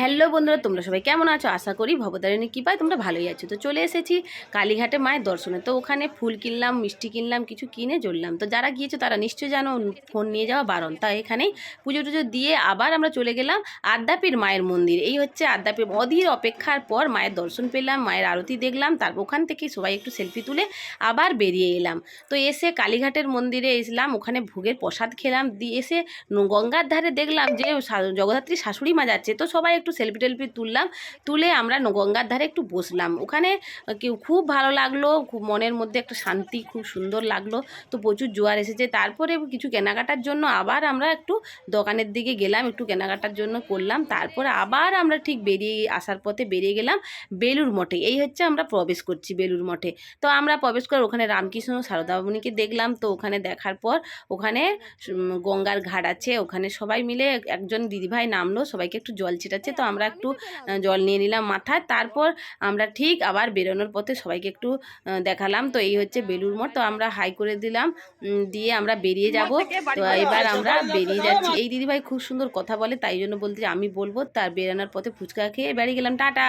Hello বন্ধুরা, তোমরা সবাই কেমন আছো? আশা করি ভবতারিণী কী পায় তোমরা ভালোই আছো। তো চলে এসেছি কালীঘাটে মায়ের দর্শনে। তো ওখানে ফুল কিনলাম, মিষ্টি কিনলাম, কিছু কিনে চললাম তো যারা গিয়েছো তারা নিশ্চয়ই জানো, ফোন নিয়ে যাওয়া বারণ। তা এখানেই পুজো টুজো দিয়ে আবার আমরা চলে গেলাম আদ্যাপীর মায়ের মন্দির। এই হচ্ছে আদ্যাপীর অধীর অপেক্ষার পর মায়ের দর্শন পেলাম, মায়ের আরতি দেখলাম তারপর ওখান থেকে সবাই একটু সেলফি তুলে আবার বেরিয়ে এলাম। তো এসে কালীঘাটের মন্দিরে এসলাম, ওখানে ভোগের প্রসাদ খেলাম, দিয়ে এসে গঙ্গার ধারে দেখলাম যে জগদ্ধাত্রী শাশুড়ি মা যাচ্ছে। তো সবাই একটু সেলফি টেলফি তুললাম, তুলে আমরা গঙ্গার ধারে একটু বসলাম। ওখানে খুব ভালো লাগল, খুব মনের মধ্যে একটা শান্তি, খুব সুন্দর লাগল। তো প্রচুর জোয়ার এসেছে। তারপরে কিছু কেনাকাটার জন্য আবার আমরা একটু দোকানের দিকে গেলাম, একটু কেনাকাটার জন্য করলাম। তারপরে আবার আমরা ঠিক বেরিয়ে আসার পথে বেরিয়ে গেলাম বেলুর মঠে। এই হচ্ছে আমরা প্রবেশ করছি বেলুর মঠে। তো আমরা প্রবেশ করে ওখানে রামকৃষ্ণ সারদামণিকে দেখলাম। তো ওখানে দেখার পর ওখানে গঙ্গার ঘাট আছে। ওখানে সবাই মিলে একজন দিদিভাই নামলো। সবাইকে একটু জল ছিটাচ্ছে। তো আমরা একটু জল নিয়ে নিলাম মাথায়। তারপর আমরা ঠিক আবার বেরোনোর পথে সবাইকে একটু দেখালাম। তো এই হচ্ছে বেলুর মঠ তো আমরা হাই করে দিলাম দিয়ে আমরা বেরিয়ে যাব। তো এবার আমরা বেরিয়ে যাচ্ছি। এই দিদিভাই খুব সুন্দর কথা বলে তাই জন্য বলতে যে আমি বলব তার বেরানোর পথে ফুচকা খেয়ে বেরিয়ে গেলাম। টাটা!